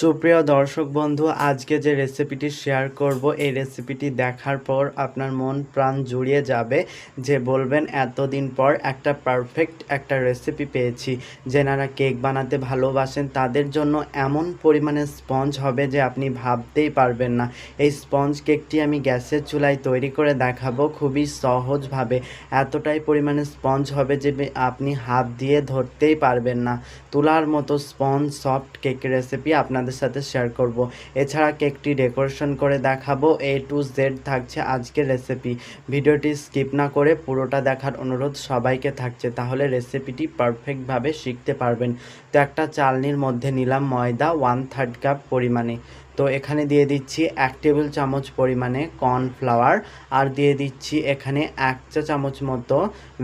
সুপ্রিয় দর্শক বন্ধু, আজকে যে রেসিপিটি শেয়ার করব, এই রেসিপিটি দেখার পর আপনার মন প্রাণ জুড়িয়ে যাবে যে বলবেন, এতদিন পর একটা পারফেক্ট একটা রেসিপি পেয়েছি। যেনারা কেক বানাতে ভালোবাসেন, তাদের জন্য এমন পরিমাণে স্পঞ্জ হবে যে আপনি ভাবতেই পারবেন না। এই স্পঞ্জ কেকটি আমি গ্যাসের চুলায় তৈরি করে দেখাবো খুবই সহজভাবে। এতটাই পরিমাণে স্পঞ্জ হবে যে আপনি হাত দিয়ে ধরতেই পারবেন না। তুলার মতো স্পঞ্জ সফট কেক রেসিপি আপনাদের সাথে শেয়ার করব। এছাড়া কেকটি ডেকোরেশন করে দেখাবো। এ টু জেড থাকছে আজকের রেসিপি ভিডিওটি স্কিপ না করে পুরোটা দেখার অনুরোধ সবাইকে থাকছে, তাহলে রেসিপিটি পারফেক্টভাবে শিখতে পারবেন। তো একটা চালনির মধ্যে নিলাম ময়দা ওয়ান থার্ড কাপ পরিমাণে। তো এখানে দিয়ে দিচ্ছি এক টেবিল চামচ পরিমাণে কর্নফ্লাওয়ার আর দিয়ে দিচ্ছি এখানে এক চা চামচ মতো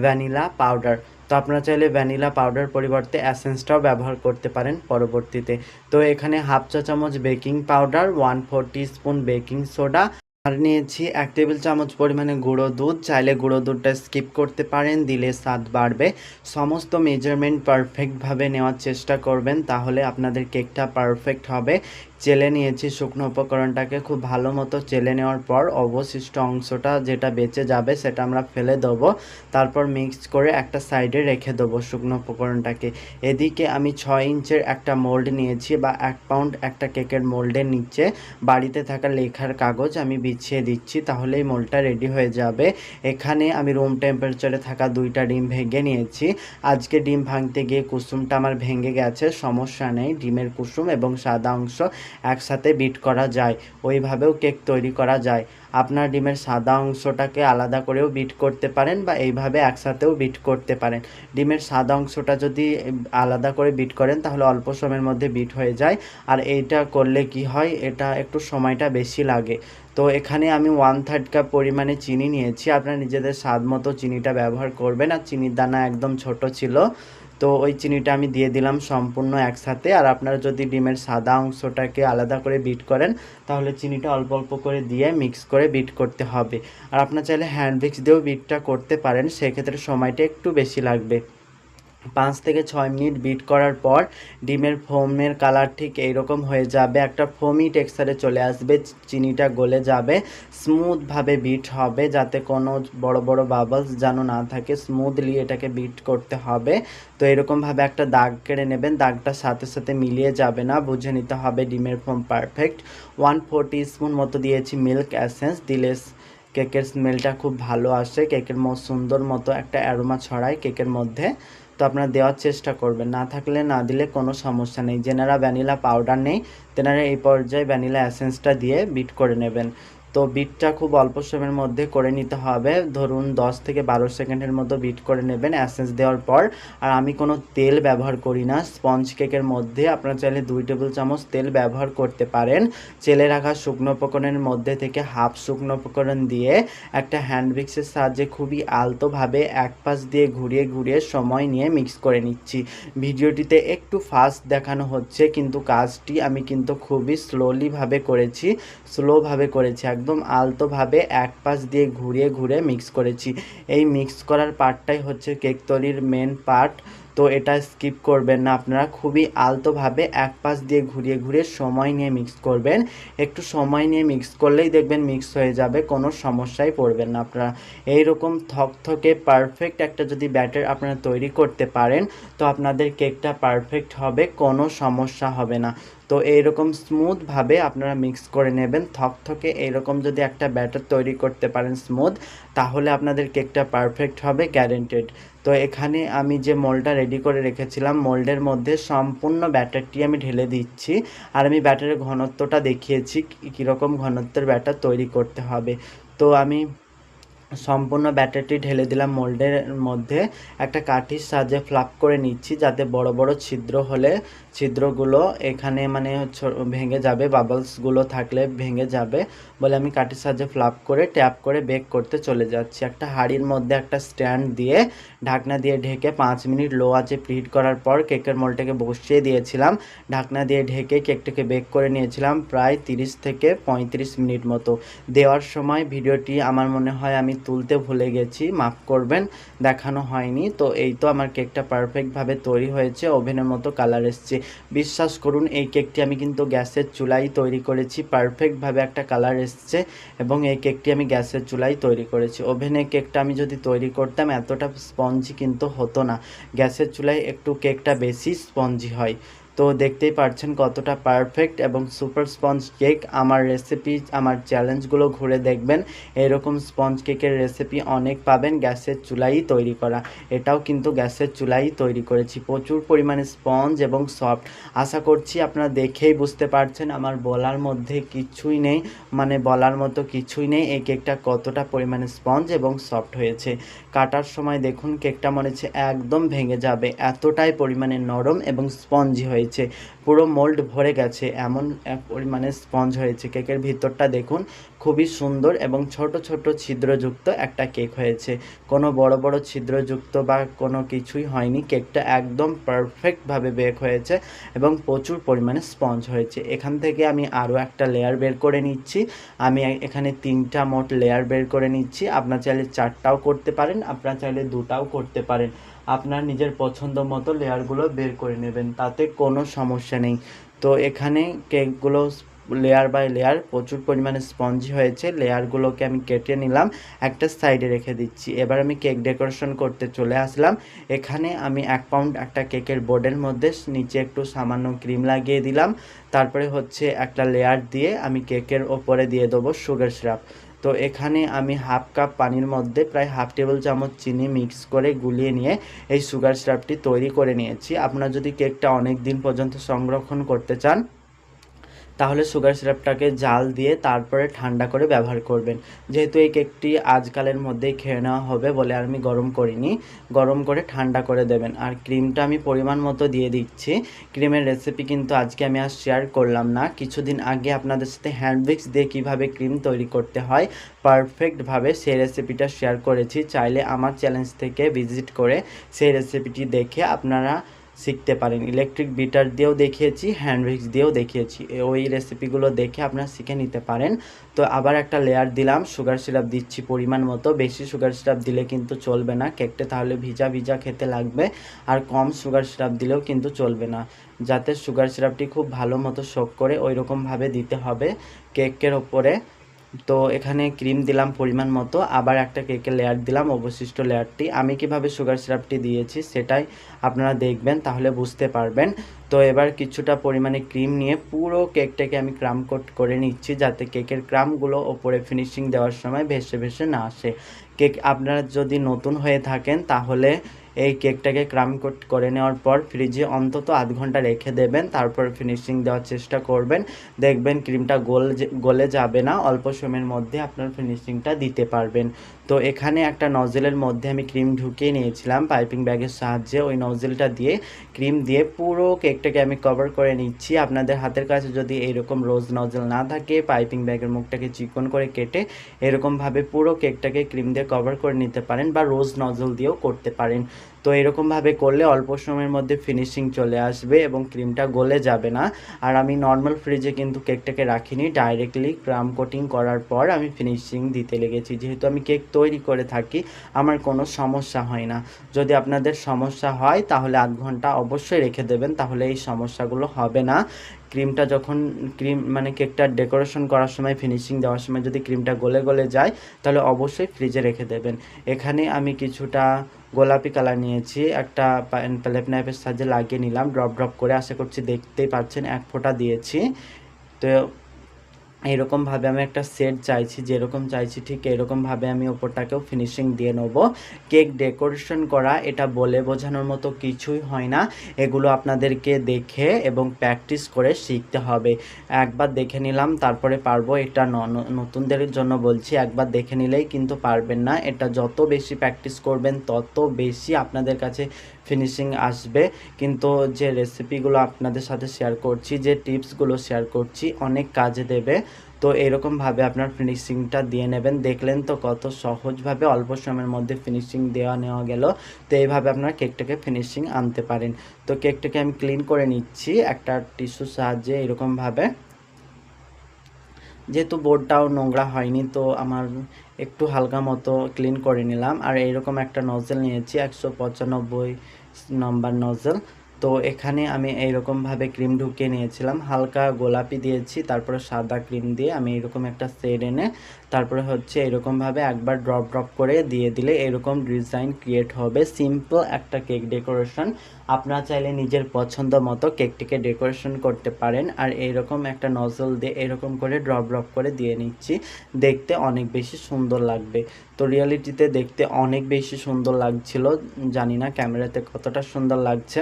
ভ্যানিলা পাউডার তো আপনারা চাইলে ভ্যানিলা পাউডার পরিবর্তে অ্যাসেন্সটাও ব্যবহার করতে পারেন পরবর্তীতে। তো এখানে হাফ চা চামচ baking powder one four spoon baking soda আর নিয়েছি এক টেবিল চামচ পরিমাণে গুঁড়ো দুধ। চাইলে গুঁড়ো দুধটা স্কিপ করতে পারেন, দিলে স্বাদ বাড়বে। সমস্ত মেজারমেন্ট পারফেক্টভাবে নেওয়ার চেষ্টা করবেন, তাহলে আপনাদের কেকটা পারফেক্ট হবে। চেলে নিয়েছি শুকনো উপকরণটাকে। খুব ভালো মতো চেলে নেওয়ার পর অবশিষ্ট অংশটা যেটা বেঁচে যাবে সেটা আমরা ফেলে দেবো। তারপর মিক্স করে একটা সাইডে রেখে দেবো শুকনো উপকরণটাকে। এদিকে আমি ছয় ইঞ্চের একটা মোল্ড নিয়েছি বা এক পাউন্ড একটা কেকের মোল্ডের নিচে। বাড়িতে থাকা লেখার কাগজ আমি বিছিয়ে দিচ্ছি তাহলে এই মোল্ডটা রেডি হয়ে যাবে। এখানে আমি রুম টেম্পারেচারে থাকা দুইটা ডিম ভেঙে নিয়েছি। আজকে ডিম ভাঙতে গিয়ে কুসুমটা আমার ভেঙে গেছে, সমস্যা নেই। ডিমের কুসুম এবং সাদা অংশ একসাথে বিট করা যায়, ওইভাবেও কেক তৈরি করা যায়। আপনার ডিমের সাদা অংশটাকে আলাদা করেও বিট করতে পারেন বা এইভাবে একসাথেও বিট করতে পারেন। ডিমের সাদা অংশটা যদি আলাদা করে বিট করেন, তাহলে অল্প সময়ের মধ্যে বিট হয়ে যায়। আর এইটা করলে কি হয়, এটা একটু সময়টা বেশি লাগে। তো এখানে আমি ওয়ান থার্ড কাপ পরিমাণে চিনি নিয়েছি। আপনারা নিজেদের স্বাদ মতো চিনিটা ব্যবহার করবেন। আর চিনির দানা একদম ছোট ছিল। তো ওই চিনিটা আমি দিয়ে দিলাম সম্পূর্ণ একসাথে। আর আপনারা যদি ডিমের সাদা অংশটাকে আলাদা করে বিট করেন, তাহলে চিনিটা অল্প অল্প করে দিয়ে মিক্স করে বিট করতে হবে। আর আপনার চাইলে হ্যান্ড মিক্স দিয়েও বিটটা করতে পারেন, সেক্ষেত্রে সময়টা একটু বেশি লাগবে। পাঁচ থেকে ছয় মিনিট বিট করার পর ডিমের ফোমের কালার ঠিক এইরকম হয়ে যাবে। একটা ফোমি টেক্সচারে চলে আসবে, চিনিটা গলে যাবে। স্মুথভাবে বিট হবে যাতে কোনো বড় বড় বাবলস যেন না থাকে। স্মুথলি এটাকে বিট করতে হবে। তো এরকমভাবে একটা দাগ কেড়ে নেবেন। দাগটার সাথে সাথে মিলিয়ে যাবে না। বুঝে নিতে হবে ডিমের foam perfect one four spoon মতো দিয়েছি মিল্ক অ্যাসেন্স দিলে কেকের স্মেলটা খুব ভালো আসে। কেকের সুন্দর মতো একটা অ্যারোমা ছড়ায়। কেকের মধ্যে তো আপনারা দেওয়ার চেষ্টা করবেন। না থাকলে না দিলে কোনো সমস্যা নেই। যেনারা ভ্যানিলা পাউডার নেই, তেনারা এই পর্যায়ে ভ্যানিলা অ্যাসেন্সটা দিয়ে বিট করে নেবেন। তো বিটটা খুব অল্প সময়ের মধ্যে করে নিতে হবে। ধরুন 10 থেকে বারো সেকেন্ডের মতো বিট করে নেবেন অ্যাসেন্স দেওয়ার পর। আর আমি কোনো তেল ব্যবহার করি না। স্পঞ্জ কেকের মধ্যে আপনারা চাইলে দুই টেবিল চামচ তেল ব্যবহার করতে পারেন। চেলে রাখা শুকনো উপকরণের মধ্যে থেকে হাফ শুকনো উপকরণ দিয়ে একটা হ্যান্ড মিক্সের সাহায্যে খুবই আলতোভাবে এক পাশ দিয়ে ঘুরিয়ে ঘুরিয়ে সময় নিয়ে মিক্স করে নিচ্ছি। ভিডিওটিতে একটু ফাস্ট দেখানো হচ্ছে, কিন্তু কাজটি আমি কিন্তু খুবই স্লোলিভাবে করেছি স্লোভাবে করেছি। একদম আলতোভাবে এক পাশ দিয়ে ঘুরিয়ে ঘুরে মিক্স করেছি। এই মিক্স করার পার্টটাই হচ্ছে কেক তৈরির মেন পার্ট তো এটা স্কিপ করবেন না। আপনারা খুবই আলতোভাবে এক পাশ দিয়ে ঘুরিয়ে ঘুরিয়ে সময় নিয়ে মিক্স করবেন। একটু সময় নিয়ে মিক্স করলেই দেখবেন মিক্স হয়ে যাবে, কোনো সমস্যায় পড়বেন না আপনারা। এইরকম থকথকে পারফেক্ট একটা যদি ব্যাটার আপনারা তৈরি করতে পারেন, তো আপনাদের কেকটা পারফেক্ট হবে, কোনো সমস্যা হবে না। তো এইরকম স্মুথভাবে আপনারা মিক্স করে নেবেন। থকথকে এইরকম যদি একটা ব্যাটার তৈরি করতে পারেন স্মুথ তাহলে আপনাদের কেকটা পারফেক্ট হবে গ্যারেন্টেড তো এখানে আমি যে মোল্ডটা রেডি করে রেখেছিলাম মোল্ডের মধ্যে সম্পূর্ণ ব্যাটারটি আমি ঢেলে দিচ্ছি। আর আমি ব্যাটারের ঘনত্বটা দেখিয়েছি কীরকম ঘনত্বের ব্যাটার তৈরি করতে হবে। তো আমি সম্পূর্ণ ব্যাটারটি ঢেলে দিলাম মোল্ডের মধ্যে। একটা কাঠির সাহায্যে ফ্লাপ করে নিচ্ছি যাতে বড় বড় ছিদ্র হলে ছিদ্রগুলো এখানে মানে ভেঙে যাবে বাবলসগুলো থাকলে ভেঙে যাবে বলে আমি কাঠির সাহায্যে ফ্লাপ করে, ট্যাপ করে বেক করতে চলে যাচ্ছি। একটা হাঁড়ির মধ্যে একটা স্ট্যান্ড দিয়ে ঢাকনা দিয়ে ঢেকে পাঁচ মিনিট লো আঁচে প্রিহিট করার পর কেকের মোলটাকে বসিয়ে দিয়েছিলাম। ঢাকনা দিয়ে ঢেকে কেকটাকে বেক করে নিয়েছিলাম প্রায় তিরিশ থেকে পঁয়ত্রিশ মিনিট মতো। দেওয়ার সময় ভিডিওটি আমার মনে হয় আমি তুলতে ভুলে গেছি, মাফ করবেন, দেখানো হয়নি। তো এই তো আমার কেকটা পারফেক্টভাবে তৈরি হয়েছে, ওভেনের মতো কালার এসছে। বিশ্বাস করুন, এই কেকটি আমি কিন্তু গ্যাসের চুলাই তৈরি করেছি, পারফেক্টভাবে একটা কালার এসছে এবং এই কেকটি আমি গ্যাসের চুলাই তৈরি করেছি। ওভেনে কেকটা আমি যদি তৈরি করতাম, এতটা স্পঞ্জি কিন্তু হতো না। গ্যাসের চুলায় একটু কেকটা বেশি স্পঞ্জি হয়। তো দেখতেই পাচ্ছেন কতটা পারফেক্ট এবং সুপার স্পঞ্জ কেক আমার রেসিপি আমার চ্যালেঞ্জগুলো ঘুরে দেখবেন। এরকম স্পঞ্জ কেকের রেসিপি অনেক পাবেন গ্যাসের চুলাই তৈরি করা। এটাও কিন্তু গ্যাসের চুলাই তৈরি করেছি। প্রচুর পরিমাণে স্পঞ্জ এবং সফট আশা করছি আপনারা দেখেই বুঝতে পারছেন আমার বলার মধ্যে কিছুই নেই। মানে বলার মতো কিছুই নেই। এই কেকটা কতটা পরিমাণে স্পঞ্জ এবং সফট হয়েছে। কাটার সময় দেখুন কেকটা মনে হচ্ছে একদম ভেঙে যাবে। এতটাই পরিমাণে নরম এবং স্পঞ্জি হয়েছে। পুরো মোল্ড ভরে গেছে, এমন এক পরিমাণে স্পঞ্জ হয়েছে। কেকের ভিতরটা দেখুন, খুবই সুন্দর এবং ছোট ছোট ছিদ্রযুক্ত একটা কেক হয়েছে। কোনো বড় বড় ছিদ্রযুক্ত বা কোনো কিছুই হয়নি। কেকটা একদম পারফেক্টভাবে বেক হয়েছে এবং প্রচুর পরিমাণে স্পঞ্জ হয়েছে। এখান থেকে আমি আরও একটা লেয়ার বের করে নিচ্ছি। আমি এখানে তিনটা মোট লেয়ার বের করে নিচ্ছি। আপনার চাইলে চারটাও করতে পারেন, আপনার চাইলে দুটাও করতে পারেন। আপনার নিজের পছন্দ মতো লেয়ারগুলো বের করে নেবেন, তাতে কোনো সমস্যা নেই। তো এখানে কেকগুলো লেয়ার বাই লেয়ার প্রচুর পরিমাণে স্পঞ্জি হয়েছে লেয়ারগুলোকে আমি কেটে নিলাম, একটা সাইডে রেখে দিচ্ছি। এবার আমি কেক ডেকোরেশন করতে চলে আসলাম। এখানে আমি এক পাউন্ড একটা কেকের বোর্ডের মধ্যে নিচে একটু সামান্য ক্রিম লাগিয়ে দিলাম। তারপরে হচ্ছে একটা লেয়ার দিয়ে আমি কেকের ওপরে দিয়ে দেবো সুগার সিরাপ তো এখানে আমি হাফ কাপ পানির মধ্যে প্রায় হাফ টেবিল চামচ চিনি মিক্স করে গুলিয়ে নিয়ে এই সুগার সিরাপটি তৈরি করে নিয়েছি। আপনারা যদি কেকটা অনেক দিন পর্যন্ত সংরক্ষণ করতে চান তাহলে সুগার সিরাপটাকে জাল দিয়ে তারপরে ঠান্ডা করে ব্যবহার করবেন। যেহেতু এই কেকটি আজকালের মধ্যেই খেয়ে নেওয়া হবে বলে আমি গরম করিনি, গরম করে ঠান্ডা করে দেবেন। আর ক্রিমটা আমি পরিমাণ মতো দিয়ে দিচ্ছি। ক্রিমের রেসিপি কিন্তু আজকে আমি আর শেয়ার করলাম না। কিছুদিন আগে আপনাদের সাথে হ্যান্ড দিয়ে কীভাবে ক্রিম তৈরি করতে হয় পারফেক্টভাবে সেই রেসিপিটা শেয়ার করেছি। চাইলে আমার চ্যালেঞ্জ থেকে ভিজিট করে সেই রেসিপিটি দেখে আপনারা শিখতে পারেন। ইলেকট্রিক বিটার দিয়েও দেখিয়েছি হ্যান্ড উইক্স দিয়েও দেখিয়েছি। ওই রেসিপিগুলো দেখে আপনারা শিখে নিতে পারেন। তো আবার একটা লেয়ার দিলাম সুগার সিরাপ দিচ্ছি পরিমাণ মতো। বেশি সুগার সিরাপ দিলে কিন্তু চলবে না। কেকটা তাহলে ভিজা ভিজা খেতে লাগবে। আর কম সুগার সিরাপ দিলেও কিন্তু চলবে না। যাতে সুগার সিরাপটি খুব ভালো মতো শোক করে ওই রকমভাবে দিতে হবে কেকের ওপরে। তো এখানে ক্রিম দিলাম পরিমাণ মতো, আবার একটা কেকের লেয়ার দিলাম অবশিষ্ট লেয়ারটি আমি কীভাবে সুগার সিরাপটি দিয়েছি সেটাই আপনারা দেখবেন, তাহলে বুঝতে পারবেন। তো এবার কিছুটা পরিমাণে ক্রিম নিয়ে পুরো কেকটাকে আমি ক্রাম কোট করে নিচ্ছি, যাতে কেকের ক্রামগুলো ওপরে ফিনিশিং দেওয়ার সময় ভেসে ভেসে না আসে। কেক আপনারা যদি নতুন হয়ে থাকেন, তাহলে এই কেকটাকে ক্রাম কোট করে নেওয়ার পর ফ্রিজে অন্তত আধ ঘণ্টা রেখে দেবেন, তারপর ফিনিশিং দেওয়ার চেষ্টা করবেন। দেখবেন ক্রিমটা গোল, গলে যাবে না, অল্প সময়ের মধ্যে আপনার ফিনিশিংটা দিতে পারবেন। তো এখানে একটা নজেলের মধ্যে আমি ক্রিম ঢুকিয়ে নিয়েছিলাম, পাইপিং ব্যাগের সাহায্যে। ওই নজেলটা দিয়ে, ক্রিম দিয়ে পুরো কেকটাকে আমি কভার করে নিচ্ছি। আপনাদের হাতের কাছে যদি এরকম রোজ নজেল না থাকে, পাইপিং ব্যাগের মুখটাকে চিকন করে কেটে এরকমভাবে পুরো কেকটাকে ক্রিম দিয়ে কভার করে নিতে পারেন বা রোজ নজল দিয়েও করতে পারেন। তো এরকমভাবে করলে অল্প সময়ের মধ্যে ফিনিশিং চলে আসবে এবং ক্রিমটা গলে যাবে না। আর আমি নর্মাল ফ্রিজে কিন্তু কেকটাকে রাখিনি ডাইরেক্টলি ক্রাম কোটিং করার পর আমি ফিনিশিং দিতে লেগেছি। যেহেতু আমি কেক তৈরি করে থাকি, আমার কোনো সমস্যা হয় না। যদি আপনাদের সমস্যা হয়, তাহলে আধ ঘণ্টা অবশ্যই রেখে দেবেন, তাহলে এই সমস্যাগুলো হবে না। ক্রিমটা যখন ক্রিম মানে কেকটা ডেকোরেশন করার সময় ফিনিশিং দেওয়ার সময় যদি ক্রিমটা গলে গলে যায়, তাহলে অবশ্যই ফ্রিজে রেখে দেবেন। এখানে আমি কিছুটা গোলাপি কালার নিয়েছি। একটা প্যালেপ নাইফের সাহায্যে লাগিয়ে নিলাম। ড্রপ ড্রপ করে আশা করছি দেখতেই পাচ্ছেন, এক ফোঁটা দিয়েছি। তো এরকমভাবে আমি একটা সেট চাইছি, যেরকম চাইছি ঠিক এরকমভাবে আমি ওপরটাকেও ফিনিশিং দিয়ে নেব। কেক ডেকোরেশন করা, এটা বলে বোঝানোর মতো কিছুই হয় না। এগুলো আপনাদেরকে দেখে এবং প্র্যাকটিস করে শিখতে হবে। একবার দেখে নিলাম, তারপরে পারব। এটা নতুনদের জন্য বলছি, একবার দেখে নিলেই কিন্তু পারবেন না। এটা যত বেশি প্র্যাকটিস করবেন, তত বেশি আপনাদের কাছে ফিনিশিং আসবে। কিন্তু যে রেসিপিগুলো আপনাদের সাথে শেয়ার করছি, যে টিপসগুলো শেয়ার করছি, অনেক কাজে দেবে। তো এরকমভাবে আপনার ফিনিশিংটা দিয়ে নেবেন। দেখলেন তো কত সহজভাবে অল্প সময়ের মধ্যে ফিনিশিং দেওয়া নেওয়া গেল। তো এইভাবে আপনার কেকটাকে ফিনিশিং আনতে পারেন। তো কেকটাকে আমি ক্লিন করে নিচ্ছি। একটা টিস্যুর সাহায্যে এরকমভাবে যেহেতু বোর্ডটাও নোংরা হয়নি, তো আমার একটু হালকা মতো ক্লিন করে নিলাম। আর এইরকম একটা নজেল নিয়েছি, একশো পঁচানব্বই নম্বর নজেল তো এখানে আমি এইরকমভাবে ক্রিম ঢুকিয়ে নিয়েছিলাম। হালকা গোলাপি দিয়েছি, তারপরে সাদা ক্রিম দিয়ে আমি এরকম একটা শেড এনে, তারপরে হচ্ছে এরকমভাবে একবার ড্রপ ড্রপ করে দিয়ে দিলে এরকম ডিজাইন ক্রিয়েট হবে। সিম্পল একটা কেক ডেকোরেশন আপনারা চাইলে নিজের পছন্দ মতো কেকটিকে ডেকোরেশন করতে পারেন। আর এইরকম একটা নজল দিয়ে এরকম করে ড্রপ ড্রপ করে দিয়ে নিচ্ছি। দেখতে অনেক বেশি সুন্দর লাগবে। তো রিয়ালিটিতে দেখতে অনেক বেশি সুন্দর লাগছিল। জানি না ক্যামেরাতে কতটা সুন্দর লাগছে।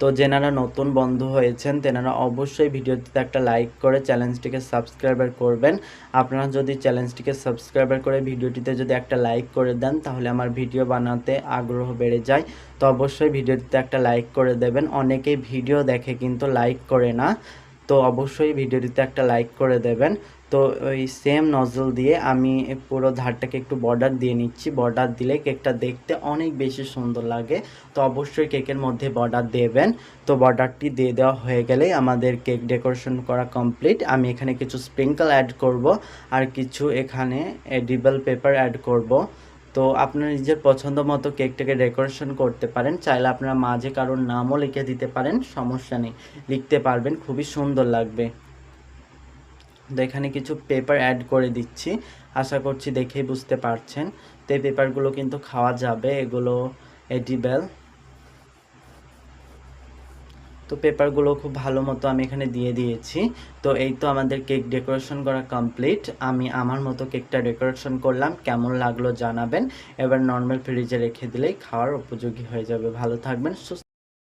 তো যেনারা নতুন বন্ধু হয়েছেন, তেনারা অবশ্যই ভিডিওটিতে একটা লাইক করে চ্যালেঞ্জটিকে সাবস্ক্রাইবার করবেন। আপনারা যদি চ্যালেঞ্জটিকে সাবস্ক্রাইবার করে ভিডিওটিতে যদি একটা লাইক করে দেন, তাহলে আমার ভিডিও বানাতে আগ্রহ বেড়ে যায়। তো অবশ্যই ভিডিওটিতে একটা লাইক করে দেবেন। অনেকেই ভিডিও দেখে কিন্তু লাইক করে না। তো অবশ্যই ভিডিওটিতে একটা লাইক করে দেবেন। তো ওই সেম নজল দিয়ে আমি পুরো ধারটাকে একটু বর্ডার দিয়ে নিচ্ছি। বর্ডার দিলে কেকটা দেখতে অনেক বেশি সুন্দর লাগে। তো অবশ্যই কেকের মধ্যে বর্ডার দেবেন। তো বর্ডারটি দিয়ে দেওয়া হয়ে গেলেই আমাদের কেক ডেকোরেশন করা কমপ্লিট আমি এখানে কিছু স্প্রিঙ্কল অ্যাড করব আর কিছু এখানে এডিবল পেপার অ্যাড করব। তো আপনার নিজের পছন্দ মতো কেকটাকে ডেকোরেশন করতে পারেন। চাইলে আপনারা মাঝে কারোর নামও লিখে দিতে পারেন। সমস্যা নেই। লিখতে পারবেন। খুবই সুন্দর লাগবে। তো এখানে কিছু পেপার অ্যাড করে দিচ্ছি। আশা করছি দেখেই বুঝতে পারছেন। তো এই পেপারগুলো কিন্তু খাওয়া যাবে। এগুলো এডিবেল তো পেপারগুলো খুব ভালো মতো আমি এখানে দিয়ে দিয়েছি। তো এই তো আমাদের কেক ডেকোরেশন করা কমপ্লিট আমি আমার মতো কেকটা ডেকোরেশন করলাম। কেমন লাগল জানাবেন। এবার নর্মাল ফ্রিজে রেখে দিলেই খাওয়ার উপযোগী হয়ে যাবে। ভালো থাকবেন, সুস্থ